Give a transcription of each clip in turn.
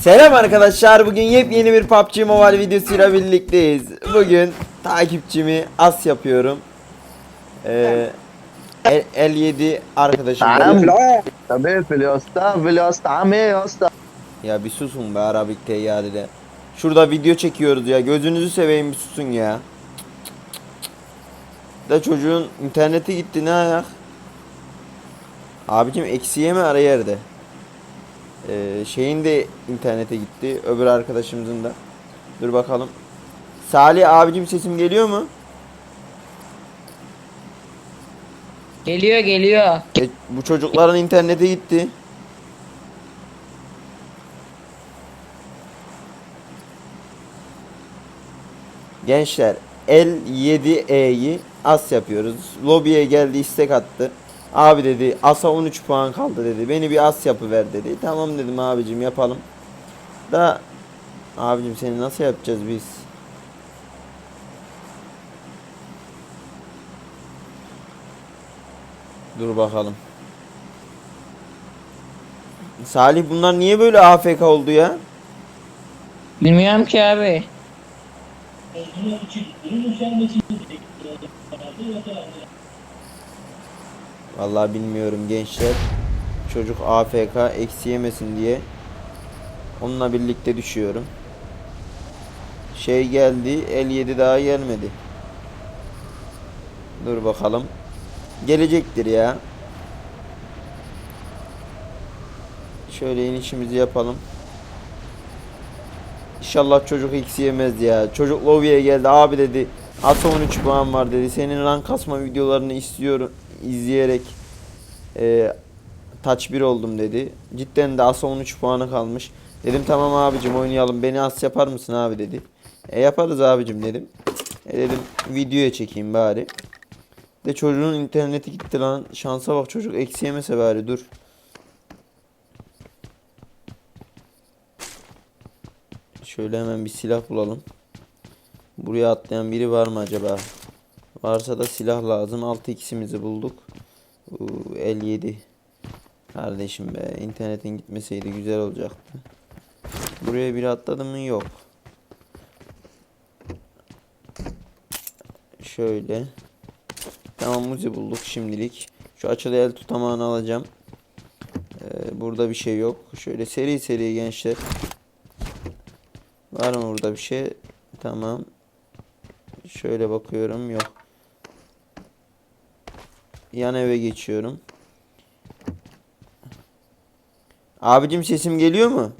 Selam arkadaşlar. Bugün yepyeni bir PUBG Mobile videosuyla birlikteyiz. Bugün takipçimi as yapıyorum. Ee, el, el 7 arkadaşım. Tabii filosta, filosta, meyosta. Ya bir susun be Arabik teyyarede. Şurada video çekiyoruz ya. Gözünüzü seveyim bir susun ya. Da çocuğun interneti gitti ne ayak? Abicim eksiye mi ara yerde? Ee, şeyin de internete gitti. Öbür arkadaşımızın da. Dur bakalım. Salih abicim sesim geliyor mu? Geliyor geliyor. E, bu çocukların internete gitti. Gençler L7E'yi as yapıyoruz. Lobiye geldi istek attı. Abi dedi asa 13 puan kaldı dedi. Beni bir as yapıver dedi. Tamam dedim abicim yapalım. Da abicim seni nasıl yapacağız biz? Dur bakalım. Salih bunlar niye böyle AFK oldu ya? Bilmiyorum ki abi. Vallahi bilmiyorum gençler. Çocuk AFK eksi yemesin diye onunla birlikte düşüyorum. Şey geldi, 57 daha gelmedi. Dur bakalım. Gelecektir ya. Şöyle inişimizi yapalım. İnşallah çocuk eksi yemez ya. Çocuk lobiye geldi abi dedi. Asa 13 puan var dedi. Senin rank kasma videolarını istiyorum izleyerek e, touch 1 oldum dedi. Cidden de asa 13 puanı kalmış. Dedim tamam abicim oynayalım. Beni as yapar mısın abi dedi. E yaparız abicim dedim. E dedim videoya çekeyim bari. De çocuğun interneti gitti lan. Şansa bak çocuk eksi yemese bari dur. Şöyle hemen bir silah bulalım. Buraya atlayan biri var mı acaba? Varsa da silah lazım. 6 x'imizi bulduk. Uu, 57. Kardeşim be internetin gitmeseydi güzel olacaktı. Buraya biri atladı mı? Yok. Şöyle. Tamam muzi bulduk şimdilik. Şu açılı el tutamağını alacağım. Ee, burada bir şey yok. Şöyle seri seri gençler. Var mı burada bir şey? Tamam. Şöyle bakıyorum. Yok. Yan eve geçiyorum. Abicim sesim geliyor mu?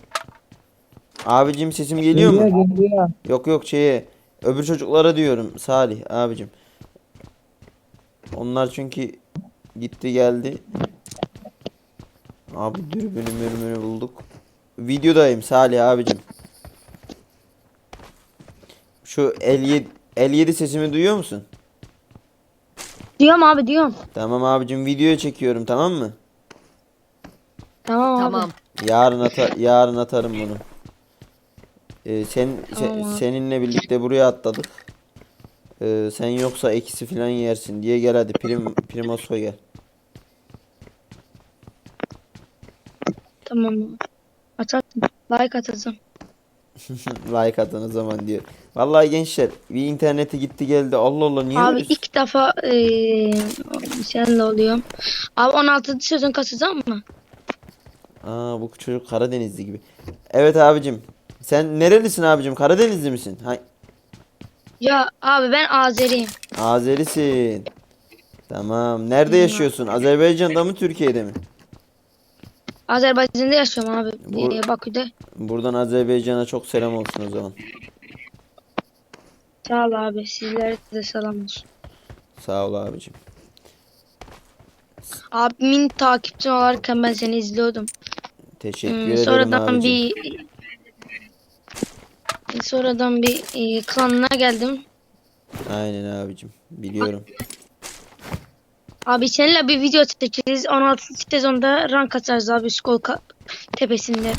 Abicim sesim geliyor mu? Geliyor. Yok yok şeye öbür çocuklara diyorum Salih abicim. Onlar çünkü gitti geldi. Abi dürbünü mürmürü bulduk. Videodayım Salih abicim. Şu 57 57 sesimi duyuyor musun? Diyorum abi diyorum. Tamam abicim videoya çekiyorum tamam mı? Tamam, abi. Tamam. Yarın ata yarın atarım bunu. Ee, sen se- Tamam abi. seninle birlikte buraya atladık. Ee, sen yoksa eksi falan yersin diye gel hadi prim primoso gel. Tamam. Atarsın. Like atacağım. like atın o zaman diyor. Vallahi gençler bir interneti gitti geldi. Allah Allah niye abi öyle- ilk defa eee seninle oluyorum. Abi 16 sezon kasacağım mı? Aa bu çocuk Karadenizli gibi. Evet abicim. Sen nerelisin abicim? Karadenizli misin? Ha, Ya abi ben Azeriyim. Azerisin. Tamam. Nerede yaşıyorsun? Azerbaycan'da mı Türkiye'de mi? Azerbaycan'da yaşıyorum abi. Bu- Eee, Bakü'de. Buradan Azerbaycan'a çok selam olsun o zaman. Sağ ol abi. Sizlere de selam olsun. Sağ ol abicim. Abimin takipçi olarken ben seni izliyordum. Teşekkür Hmm, ederim sonradan abicim. bir sonradan bir eee, klanına geldim. Aynen abicim. Biliyorum. Abi seninle bir video çekeriz. 16. sezonda rank atarız abi Skol tepesinde.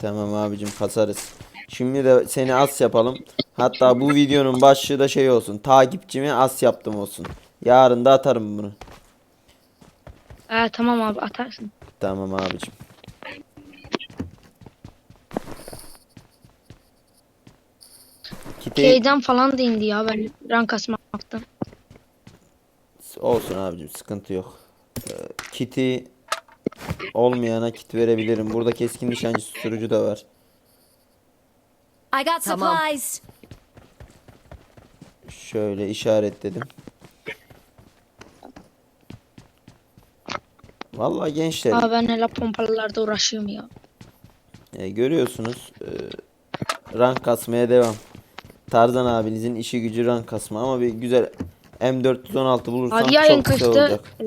Tamam abicim kasarız. Şimdi de seni as yapalım. Hatta bu videonun başlığı da şey olsun. Takipçimi as yaptım olsun. Yarın da atarım bunu. Ee, tamam abi atarsın. Tamam abicim. Kite... Şeyden falan da indi ya ben rank asmaktan olsun abicim sıkıntı yok. Ee, kiti olmayana kit verebilirim. Burada keskin nişancı susturucu da var. I got Tamam. supplies. Şöyle işaretledim. Vallahi gençler Abi ben hele pompalılarda uğraşıyorum ya. e, görüyorsunuz e, rank kasmaya devam. Tarzan abinizin işi gücü rank kasma ama bir güzel M416 bulursam Abi çok güzel kaçta olacak. e,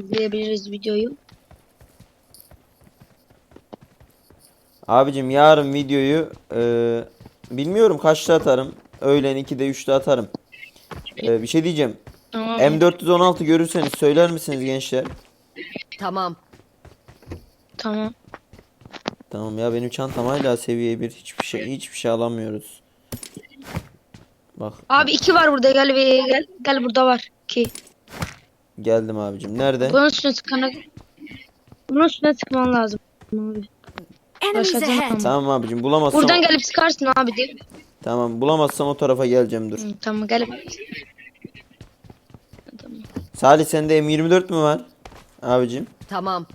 izleyebiliriz videoyu? Abicim yarın videoyu e, bilmiyorum kaçta atarım. Öğlen 2'de 3'te atarım. E, bir şey diyeceğim. Tamam. M416 görürseniz söyler misiniz gençler? Tamam. Tamam. Tamam ya benim çantam hala seviye 1. Hiçbir şey hiçbir şey alamıyoruz. Bak Abi iki var burada gel ve gel, gel burada var. İki. geldim abicim. Nerede? Bunun üstüne tıkana bunun üstüne tıkman lazım. Abi. Başladım. Tamam abicim bulamazsam Buradan gelip sıkarsın abi değil mi? Tamam bulamazsam o tarafa geleceğim dur. Hı, tamam gel. Tamam. Salih sende M24 mü var? Abicim. Tamam.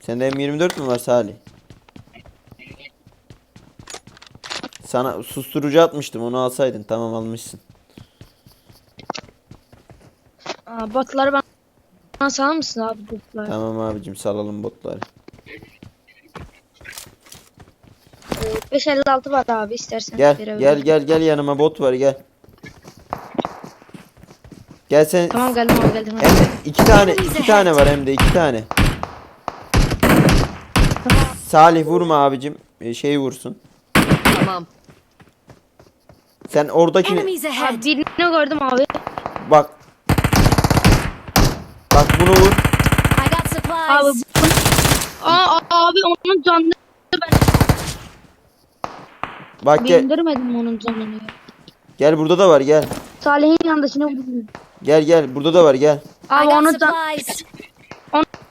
Sende M24 mü var Salih? Sana susturucu atmıştım onu alsaydın tamam almışsın. Aa, botları ben bana salar mısın abi botları? Tamam abicim salalım botları. Ee, 556 var abi istersen. Gel verebilirim. gel gel gel yanıma bot var gel. Gel sen Tamam geldim abi geldim. hem de iki tane iki tane var hem de iki tane. Salih vurma abicim. Ee, Şey vursun. Tamam. Sen oradakini Enemies ahead. Abi birini gördüm abi. bak. Bak bunu vur. I got Abi supplies. bu- Aa abi onun canını ben Bak gel. bindirmedim onun canını. ya. Gel burada da var gel. Salih'in yanındakine vurdum. Gel gel burada da var gel. I Abi got onun, can, supplies.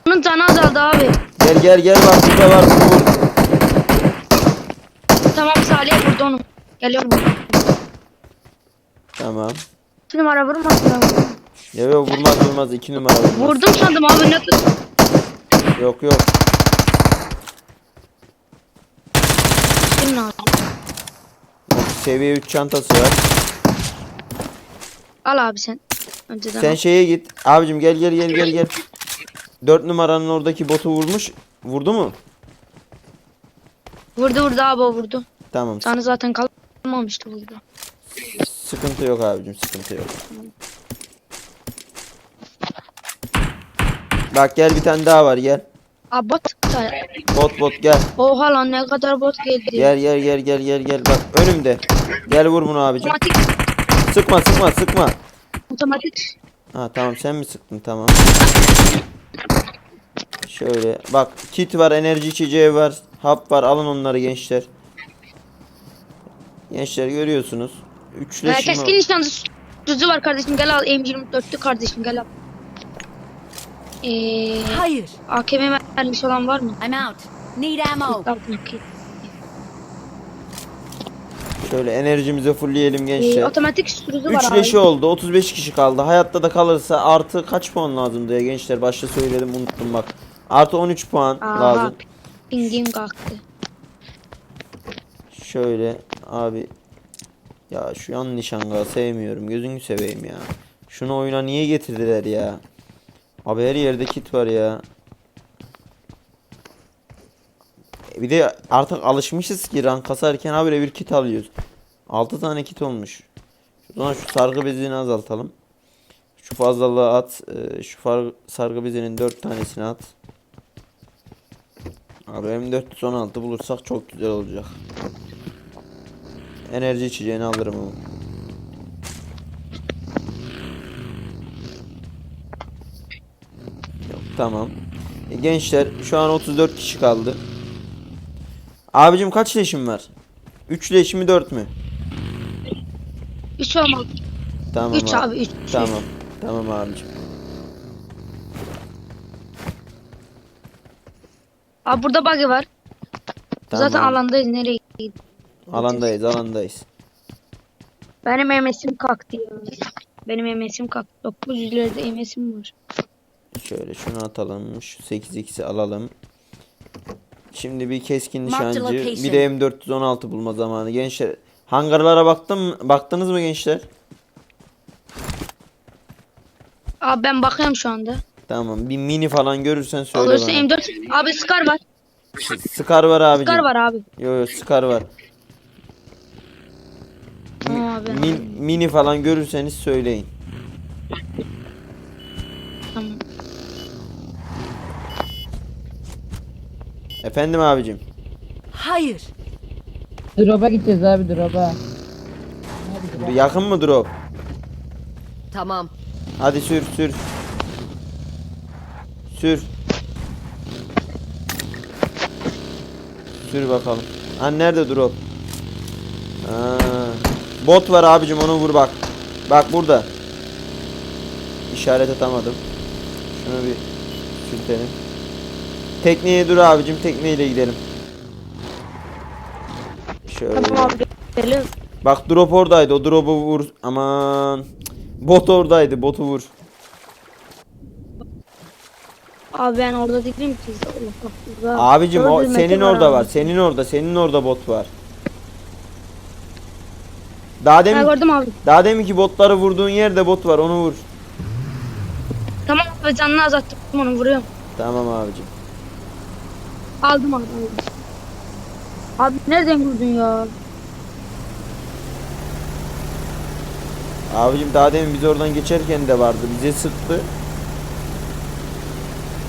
onun canı azaldı abi. Gel gel gel bak burada var bunu vur. Tamam Salih vurdu onu. Geliyorum. Tamam. Bir numara vurmasın abi. Ya yok vurmaz vurmaz iki numara vurmaz. Vurdum sandım abi ne tut. Yok yok. Senin abi. Bak, Seviye 3 çantası var. Al abi sen. Önceden Sen al. şeye git. Abicim gel gel gel gel gel. 4 numaranın oradaki botu vurmuş. Vurdu mu? Vurdu vurdu abi o vurdu. Tamam. Sana zaten kalmamıştı vurdu. Sıkıntı yok abicim sıkıntı yok. Bak gel bir tane daha var gel. Abi bot. Bot bot gel. Oha lan ne kadar bot geldi. Gel gel gel gel gel gel. Bak önümde. Gel vur bunu abicim. Otomatik. Sıkma sıkma sıkma. Otomatik. Ha tamam sen mi sıktın tamam. Şöyle bak kit var enerji içeceği var. Hap var alın onları gençler. Gençler görüyorsunuz. Ee, Üçleşme. keskin nişancı tuzu var kardeşim gel al M24'lü kardeşim gel al. Ee, Hayır. AKM mermisi olan var mı? I'm out. Need ammo. Şöyle enerjimizi fullleyelim Ee, gençler. otomatik tuzu var Üçleşi abi. oldu. 35 kişi kaldı. Hayatta da kalırsa artı kaç puan lazım diye gençler. Başta söyledim unuttum bak. Artı 13 puan Aha, lazım. Pingim kalktı. Şöyle abi. Ya şu yan nişanga sevmiyorum. Gözünü seveyim ya. Şunu oyuna niye getirdiler ya? Abi her yerde kit var ya. E Bir de artık alışmışız ki rank kasarken habire bir kit alıyoruz. 6 tane kit olmuş. Şuradan şu sargı bezini azaltalım. Şu fazlalığı at. Ee, Şu sargı bezinin 4 tanesini at. Abi M416 bulursak çok güzel olacak. Enerji içeceğini alırım ama. Yok tamam. E, gençler şu an 34 kişi kaldı. Abicim kaç leşim var? 3 leş mi 4 mü? 3 olmalı. Tamam 3 abi 3. Tamam. Tamam abicim. Abi burada bug'ı var. Tamam. Zaten alandayız nereye gidiyor? Alandayız alandayız. Benim MS'im kalktı ya. Benim MS'im kalktı. 900 lirada MS'im var. Şöyle şunu atalım. Şu 8x'i alalım. Şimdi bir keskin nişancı, bir de M416 bulma zamanı. Gençler, hangarlara baktım baktınız mı gençler? Abi ben bakıyorum şu anda. Tamam. Bir mini falan görürsen söyle Olursa bana. M4. Abi Scar var. Scar var abicim. Scar var abi. Yo yo Scar var. Tamam abi. Min- mini falan görürseniz söyleyin. Tamam. Efendim abicim. Hayır. Drop'a gideceğiz abi drop'a. Yakın mı drop? Tamam. Hadi sür sür. Sür. Sür bakalım. Ha nerede drop? Ha. Bot var abicim onu vur bak. Bak burada. İşaret atamadım. Şunu bir sürtelim. Tekneye dur abicim tekneyle gidelim. Şöyle. Tamam abi. Geliyoruz. Bak drop oradaydı. O drop'u vur. Aman. Bot oradaydı. Botu vur. Abi ben orada değilim ki. Burada. Abicim o 400 metre senin orada var. Senin orada. Senin orada bot var. Daha Ha demin gördüm abi. daha deminki botları vurduğun yerde bot var. Onu vur. Tamam abi canını azalttım onu vuruyorum. Tamam abicim. Aldım abi aldım. Abi nereden vurdun ya? Abicim daha demin biz oradan geçerken de vardı. Bize sıktı.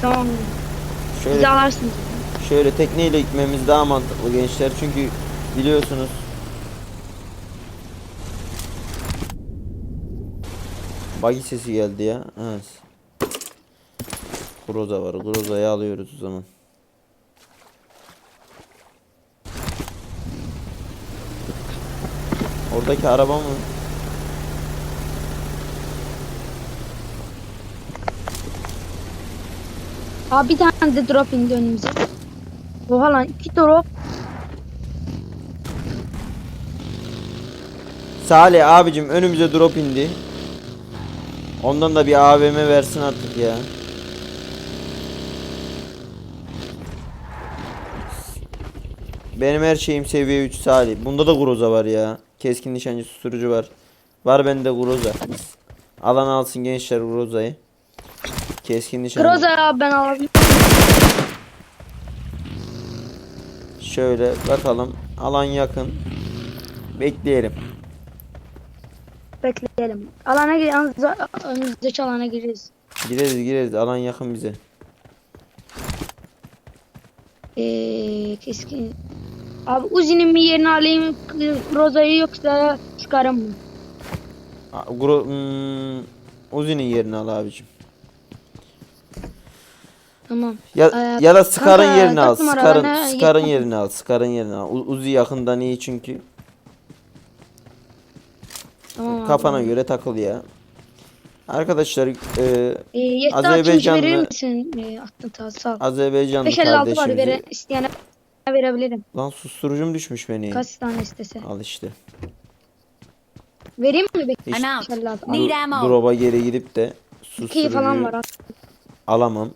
Tamam. Şöyle alarsınız. şöyle tekneyle gitmemiz daha mantıklı gençler. Çünkü biliyorsunuz Bagi sesi geldi ya. Evet. Groza var. Groza'yı alıyoruz o zaman. Oradaki araba mı? Abi bir tane de drop indi önümüze. Oha lan iki drop. Salih abicim önümüze drop indi. Ondan da bir AVM versin artık ya. Benim her şeyim seviye 3 Salih. Bunda da Groza var ya. Keskin nişancı susturucu var. Var bende Groza. Alan alsın gençler Groza'yı. Keskin nişancı. Groza abi ben alabilirim. Şöyle bakalım. Alan yakın. Bekleyelim. Bekleyelim. Alana gir. Önümüzdeki alana gireriz. Gireriz gireriz. Alan yakın bize. Ee, keskin. Abi Uzi'nin mi yerini alayım? Groza'yı yoksa çıkarım mı? Gro hmm, Uzi'nin yerini al abicim. Tamam. Ya Ee, ya da Scar'ın kanka, yerini al. numara Scar'ın yakın. yerini al. Scar'ın yerini al. U- Uzi yakından iyi çünkü. Tamam abi. Kafana göre takıl ya. Arkadaşlar e, Ee, yetti Azerbaycanlı- verir misin? Ee, attın ta sağ ol. Azerbaycanlı 556 var vere, isteyene verebilirim. lan susturucum düşmüş beni. Kaç tane istese. Al işte. Vereyim mi? Bek- Hiç- I'm out. 556. Need Dur- ammo. Drop'a geri gidip de İki susturucuyu falan var. alamam.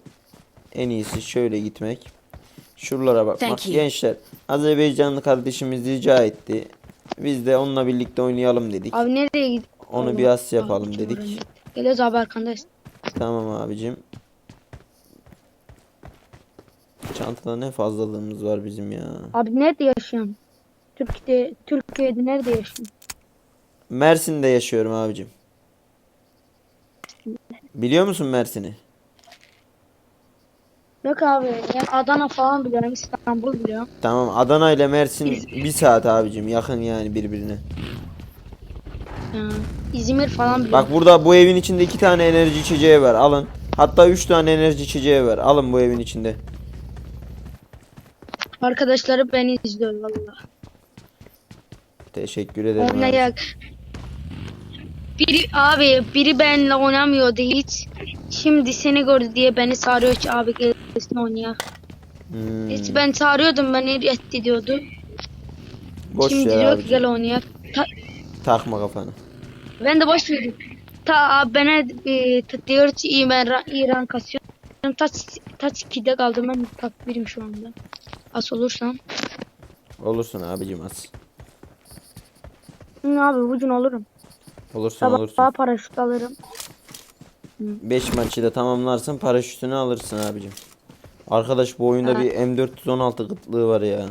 En iyisi şöyle gitmek. Şuralara bakmak. Gençler Azerbaycanlı kardeşimiz rica etti. Biz de onunla birlikte oynayalım dedik. Abi nereye gidiyor? Onu bir as yapalım dedik. Geliyoruz abi arkandayız. Tamam abicim. Çantada ne fazlalığımız var bizim ya. Abi nerede yaşıyorsun? Türkiye'de, Türkiye'de nerede yaşıyorsun? Mersin'de yaşıyorum abicim. Biliyor musun Mersin'i? Yok abi ben Adana falan biliyorum İstanbul biliyorum. Tamam Adana ile Mersin bir saat abicim yakın yani birbirine. İzmir falan biliyorum. Bak burada bu evin içinde iki tane enerji içeceği var alın. Hatta üç tane enerji içeceği var alın bu evin içinde. Arkadaşları beni izliyor valla. Teşekkür ederim. Oynayak. Biri abi biri benimle oynamıyordu hiç. Şimdi seni gördü diye beni çağırıyor ki abi gelsin oynayak. Hmm, Hiç ben çağırıyordum beni reddediyordu. boş Şimdi ver diyor ki gel oynayak. Ta- Takma kafanı. Ben de boş verdim. Ta bana e, diyor ki iyi ben ra- İran kasıyorum. Taç, taç 2'de kaldım ben tak birim şu anda. As olursam. Olursun abicim az. Hı, abi bugün olurum. Olursun Sabah olursun. paraşüt alırım. 5 maçı da tamamlarsın paraşütünü alırsın abicim. Arkadaş bu oyunda Ha. bir M416 kıtlığı var ya.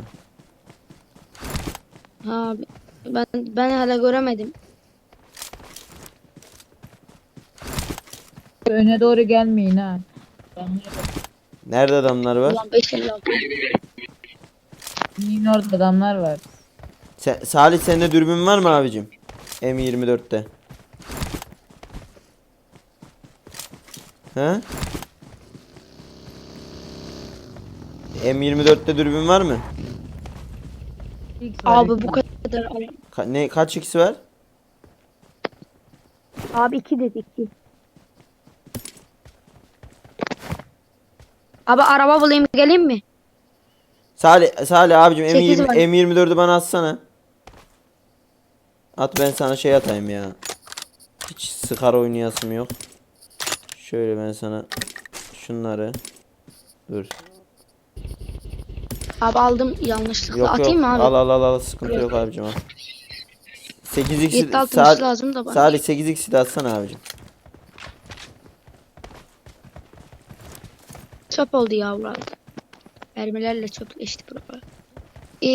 Abi ben ben hala göremedim. Öne doğru gelmeyin ha. Nerede adamlar var? Ulan 556. Yiyin orada adamlar var. Sen, Salih sende dürbün var mı abicim? M24'te. He? M24'te dürbün var mı? Abi bu kadar. Ka- ne kaç x var? Abi 2 dedi 2. Abi araba bulayım geleyim mi? Salih Salih abicim Sekiz M20, var. M24'ü bana atsana. At ben sana şey atayım ya. Hiç sıkar oynayasım yok. Şöyle ben sana şunları dur. Abi aldım yanlışlıkla. Yok Atayım yok. mı abi? Al al al al sıkıntı yok abicim al. 8x 7 altmış Salih, lazım da bana. Salih 8x'i de atsana abicim. Çöp oldu ya buralar. Mermilerle çöpleşti buralar. Ee,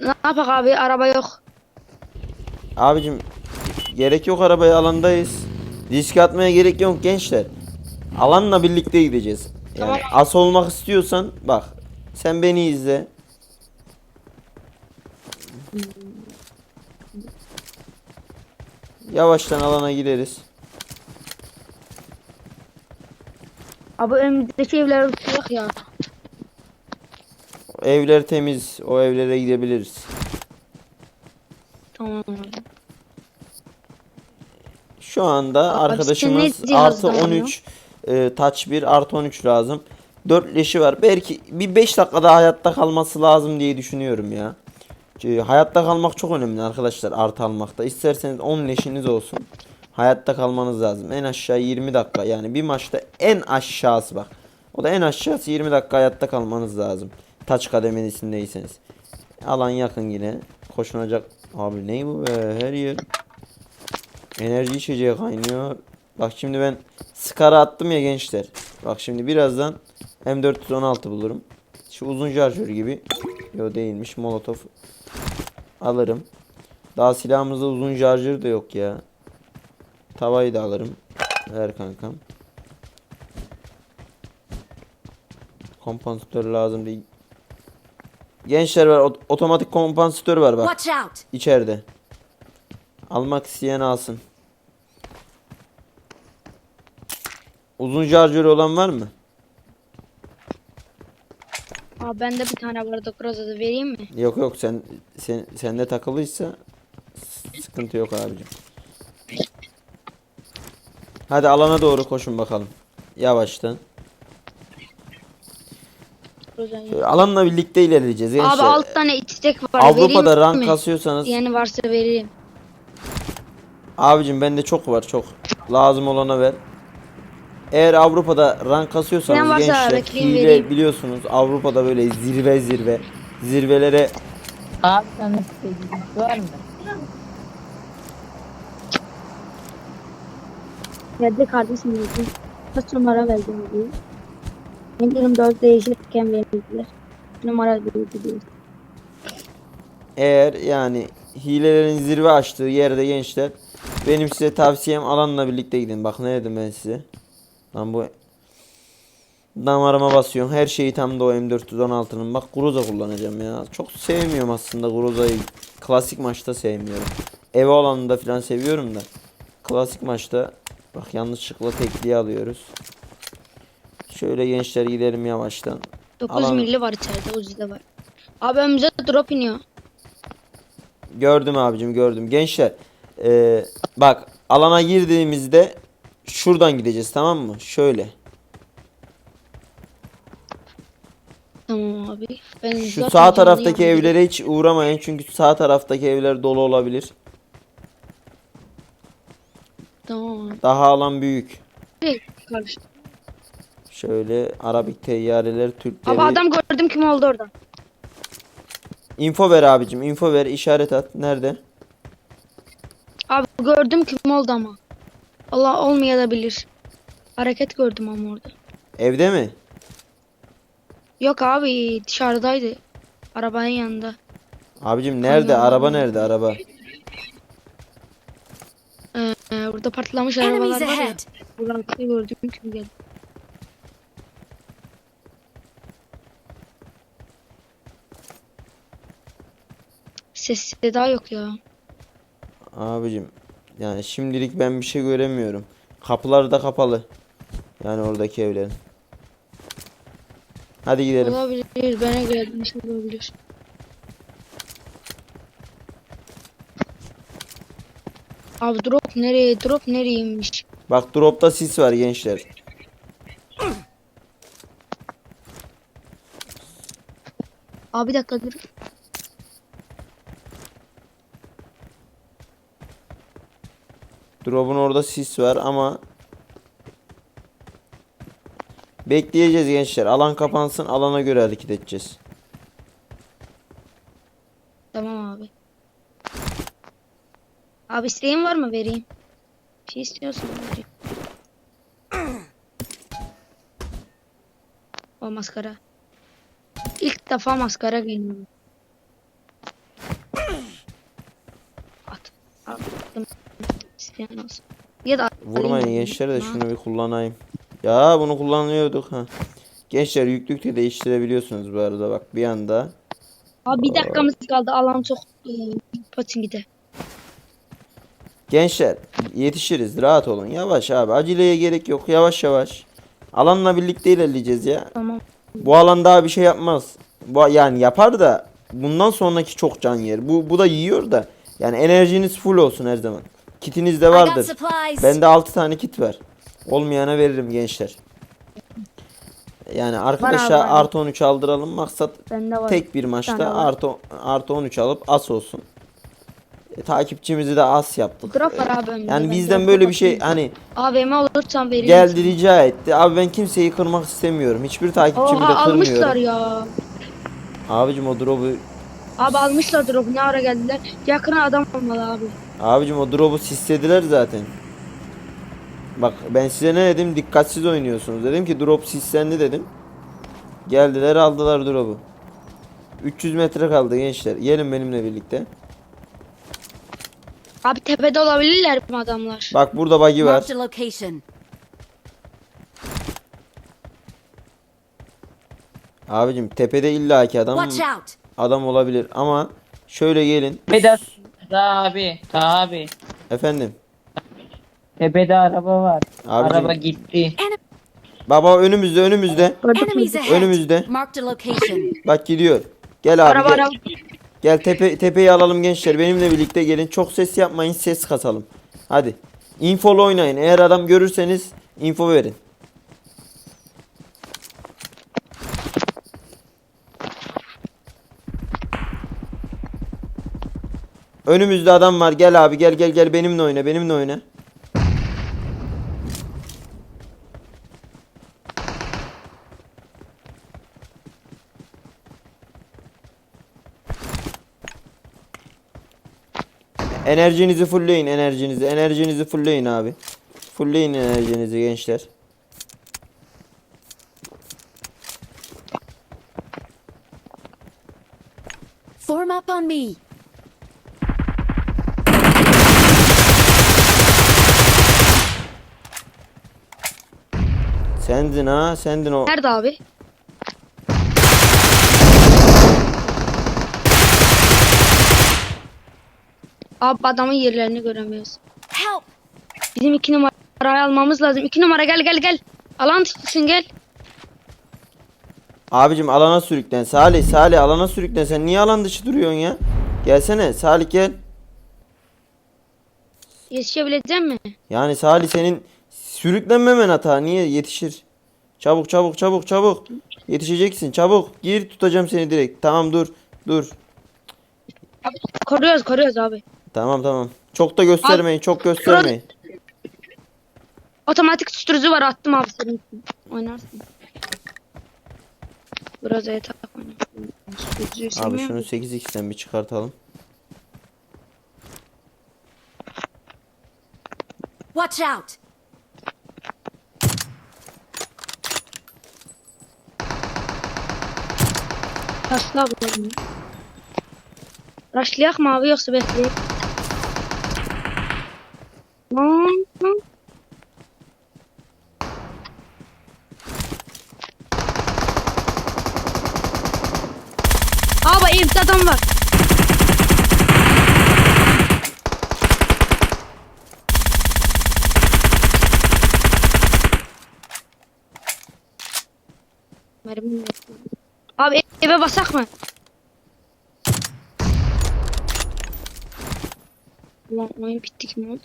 ne yapak abi? Araba yok. Abicim gerek yok arabaya alandayız. Risk atmaya gerek yok gençler. Alanla birlikte gideceğiz. Yani as olmak istiyorsan bak sen beni izle. Yavaştan alana gireriz. Abi önümüzdeki evler yok ya. Evler temiz. O evlere gidebiliriz. Tamam. Şu anda Abi arkadaşımız artı 13 e, touch 1 artı 13 lazım. 4 leşi var. Belki bir 5 dakika daha hayatta kalması lazım diye düşünüyorum ya. Çünkü hayatta kalmak çok önemli arkadaşlar artı almakta. İsterseniz 10 leşiniz olsun. Hayatta kalmanız lazım. En aşağı 20 dakika. Yani bir maçta en aşağısı bak. O da en aşağısı 20 dakika hayatta kalmanız lazım. Taç kademesindeyseniz. Alan yakın yine. Koşunacak. Abi ne bu be her yer. Enerji içeceği kaynıyor. Bak şimdi ben Scar'a attım ya gençler. Bak şimdi birazdan M416 bulurum. Şu uzun şarjör gibi. Yo değilmiş. Molotov alırım. Daha silahımızda uzun şarjör de yok ya. Tavayı da alırım. Ver kankam. Kompansatör lazım değil. Gençler var. ot- Otomatik kompansatör var bak. İçeride. Almak isteyen alsın. Uzun şarjörü olan var mı? Abi bende bir tane vardı. Groza'da vereyim mi? Yok yok sen sen sende takılıysa sıkıntı yok abicim. Hadi alana doğru koşun bakalım. Yavaştan. Groza'yı. Alanla birlikte ilerleyeceğiz. Abi gençler. 6 tane içecek var. Avrupa'da vereyim rank mi? kasıyorsanız Yani varsa vereyim. abicim bende çok var çok. Lazım olana ver. Eğer Avrupa'da rank kasıyorsanız varsa gençler hile biliyorsunuz Avrupa'da böyle zirve zirve zirvelere Abi sana sevgilisi var mı? Verdi kardeşim dedi. Kaç numara verdim diye. Benim dedim 4 değişirken verdiler. Numara verdi diyor. Eğer yani hilelerin zirve açtığı yerde gençler benim size tavsiyem alanla birlikte gidin. Bak ne dedim ben size. Lan bu damarıma basıyorum. Her şeyi tam da o M416'nın. Bak Groza kullanacağım ya. Çok sevmiyorum aslında Groza'yı. Klasik maçta sevmiyorum. Ev alanında falan seviyorum da. Klasik maçta bak yanlışlıkla tekliği alıyoruz. Şöyle gençler gidelim yavaştan. 9 Alan- milli var içeride. Uzi de var. Abi önümüze drop iniyor. Gördüm abicim gördüm. Gençler eee, bak alana girdiğimizde şuradan gideceğiz tamam mı? Şöyle. Tamam abi. Ben Şu zaten sağ canlı taraftaki yandım. evlere hiç uğramayın çünkü sağ taraftaki evler dolu olabilir. Tamam. Daha alan büyük. Direkt karşı. Şöyle Arabik teyyareler Türkleri. Abi adam gördüm kim oldu orada. Info ver abicim. Info ver. işaret at. Nerede? Abi gördüm kim oldu ama. Allah olmayabilir. Hareket gördüm ama orada. Evde mi? Yok abi dışarıdaydı. Arabanın yanında. Abicim nerede? Anladım. Araba nerede? Araba. Ee, burada patlamış arabalar var ya. Buradan gördüm kim geldi. Ses daha yok ya. Abicim. Yani şimdilik ben bir şey göremiyorum. Kapılar da kapalı. Yani oradaki evlerin. Hadi gidelim. Olabilir. Bana gelmiş olabilir. Abi drop nereye? Drop nereymiş? Bak dropta sis var gençler. Abi dakika dur. Drop'un orada sis var ama bekleyeceğiz gençler. Alan kapansın. Alana göre hareket edeceğiz. Tamam abi. Abi isteğin var mı vereyim? Bir şey istiyorsan vereyim. O maskara. İlk defa maskara giyiniyorum. At. Attım. Olsun. Ya da Vurmayın alayım. gençler de şunu bir kullanayım. Ya bunu kullanıyorduk ha. Gençler yüklük de değiştirebiliyorsunuz bu arada bak bir anda. Abi bir dakikamız kaldı. Alan çok e, Pochinki'de. Gençler yetişiriz rahat olun. Yavaş abi aceleye gerek yok yavaş yavaş. Alanla birlikte ilerleyeceğiz ya. Tamam. Bu alan daha bir şey yapmaz. Bu yani yapar da bundan sonraki çok can yer. Bu bu da yiyor da. Yani enerjiniz full olsun her zaman. Kitiniz de vardır. Bende 6 tane kit var. Olmayana veririm gençler. Yani arkadaşa var. artı 13 aldıralım. Maksat tek bir maçta artı artı 13 alıp as olsun. E, takipçimizi de as yaptık. Drop var abi önümde. Yani Ben bizden böyle bir şey hani AVM olursan vereyim. geldi rica etti. Abi ben kimseyi kırmak istemiyorum. Hiçbir takipçimi de Oha almışlar kırmıyorum. ya. Abicim o drop'u Abi almışlar drop'u ne ara geldiler. Yakına adam olmalı abi. Abicim o drop'u sislediler zaten. Bak ben size ne dedim? Dikkatsiz oynuyorsunuz. Dedim ki drop sislendi dedim. Geldiler aldılar drop'u. 300 metre kaldı gençler. Gelin benimle birlikte. Abi tepede olabilirler mi adamlar? Bak burada buggy var. Marked a location. Abicim tepede illaki adam Watch out. adam olabilir ama şöyle gelin. Tepede abi. Abi. Efendim. Tepede araba var. Abicim. Araba gitti. Baba önümüzde önümüzde. Enemies ahead. Önümüzde. Marked a location. Bak gidiyor. Gel abi Araba gel. araba. Gel tepe tepeyi alalım gençler. Benimle birlikte gelin. Çok ses yapmayın. Ses kasalım. Hadi. Infolu oynayın. Eğer adam görürseniz info verin. Önümüzde adam var. Gel abi gel gel gel benimle oyna. Benimle oyna. Enerjinizi fullleyin enerjinizi. Enerjinizi fullleyin abi. Fullleyin enerjinizi gençler. Form up on me. Sendin ha, sendin o. Nerede abi? Abi adamın yerlerini göremiyoruz. Help. Bizim iki numarayı almamız lazım. İki numara gel gel gel. Alan tutsun gel. Abicim alana sürüklen. Salih, Salih alana sürüklen. Sen niye alan dışı duruyorsun ya? Gelsene Salih gel. Yetişebilecek mi? Yani Salih senin sürüklenmemen hata. Niye yetişir? Çabuk çabuk çabuk çabuk. Yetişeceksin çabuk. Gir tutacağım seni direkt. Tamam dur. Dur. Koruyoruz koruyoruz abi. Tamam tamam. Çok da göstermeyin. Çok göstermeyin. Otomatik susturucu var attım abi senin için. Oynarsın. Biraz yatak oynarsın. Susturucuyu Abi sevmiyor şunu musun? 8x'ten bir çıkartalım. Watch out! Taşla bulalım. Raşlayak mı abi yoksa bekleyek? Lan, lan. Abi evde adam var. Mermim. Abi eve basak mı? Ulan oyun bittik ne oldu?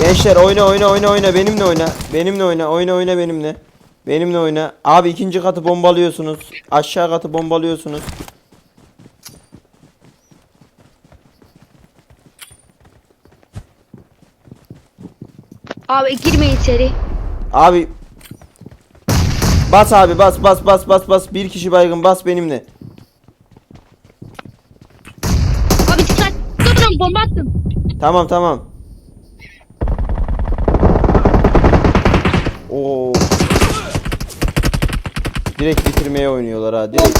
Gençler oyna oyna oyna oyna benimle oyna. Benimle oyna oyna oyna benimle. Benimle oyna. Abi ikinci katı bombalıyorsunuz. Aşağı katı bombalıyorsunuz. Abi girmeyin içeri. Abi Bas abi bas bas bas bas bas. Bir kişi baygın bas benimle. Abi dikkat. Durun bomba attım. Tamam tamam. Oo. Direkt bitirmeye oynuyorlar ha. Direkt.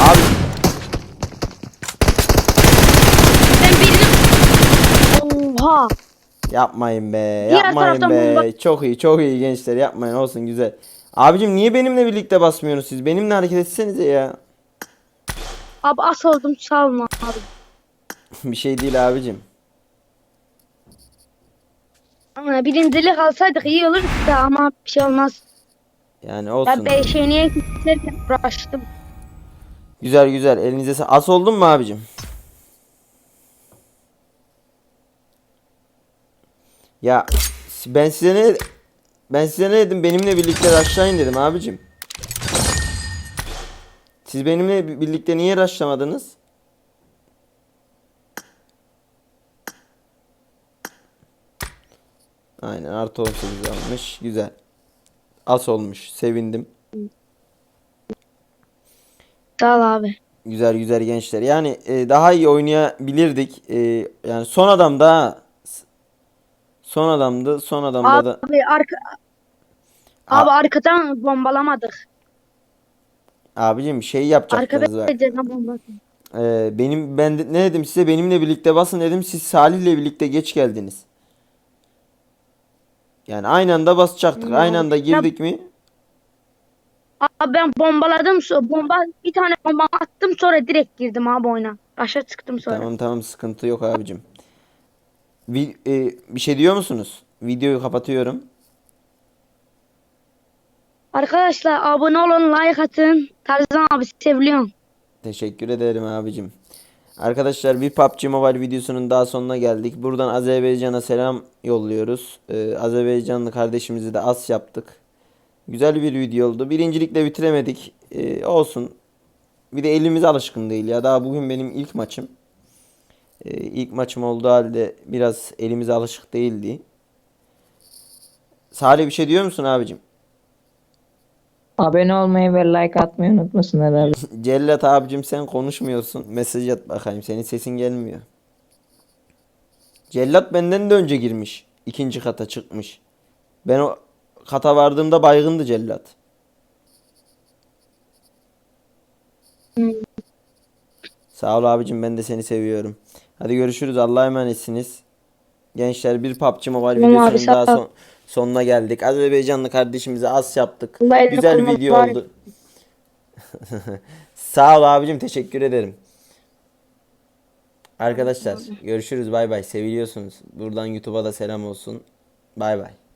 Abi Ben birini... Oha. yapmayın be. Diğer Yapmayın taraftan be. bomba- Çok iyi çok iyi gençler yapmayın olsun güzel. Abicim niye benimle birlikte basmıyorsunuz siz? Benimle hareket etsenize ya. Abi as oldum çalma abi. Bir şey değil abicim. Ama birincilik alsaydık iyi olurdu da ama bir şey olmaz. Yani olsun. Ben beşeğiniye giderken uğraştım. Güzel güzel. Elinize sa- As oldun mu abicim? Ya ben size ne ben size ne dedim? Benimle birlikte aşağı dedim abicim. Siz benimle bi- birlikte niye rushlamadınız? Aynen artı 18 almış. Güzel. As olmuş. Sevindim. Sağ ol abi. Güzel güzel gençler. Yani e, daha iyi oynayabilirdik. E, yani son adam da son adamdı. Son adamda da Abi arka... Abi arkadan bombalamadık. abicim şey yapacaktınız Arkada bak. ceza bombası. E, benim ben de- ne dedim size benimle birlikte basın dedim. Siz Salih'le birlikte geç geldiniz. Yani aynı anda basacaktık. Aynı anda girdik mi? Abi ben bombaladım. Bomba bir tane bomba attım sonra direkt girdim abi oyuna. Aşağı çıktım sonra. Tamam tamam sıkıntı yok abicim. Vi- e, bir şey diyor musunuz? Videoyu kapatıyorum. Arkadaşlar abone olun, like atın. Tarzan abi seviliyorum. Teşekkür ederim abicim. Arkadaşlar bir PUBG Mobile videosunun daha sonuna geldik. Buradan Azerbaycan'a selam yolluyoruz. Ee, Azerbaycanlı kardeşimizi de as yaptık. Güzel bir video oldu. Birincilikle bitiremedik. Ee, olsun. Bir de elimiz alışkın değil ya. Daha bugün benim ilk maçım. Ee, ilk maçım olduğu halde biraz elimize alışık değildi. Salih bir şey diyor musun abicim? Abone olmayı ve like atmayı unutmasınlar abi. Cellat abicim sen konuşmuyorsun. Mesaj at bakayım. Senin sesin gelmiyor. Cellat benden de önce girmiş. İkinci kata çıkmış. Ben o kata vardığımda baygındı cellat. Sağ ol abicim ben de seni seviyorum. Hadi görüşürüz. Allah'a emanetsiniz. Gençler bir PUBG Mobile abi, videosunun daha son, sonuna geldik. Azerbaycanlı kardeşimize az yaptık. Elini Güzel video mübarek oldu. Sağ ol abicim teşekkür ederim. Arkadaşlar görüşürüz bay bay seviliyorsunuz. Buradan YouTube'a da selam olsun. Bay bay.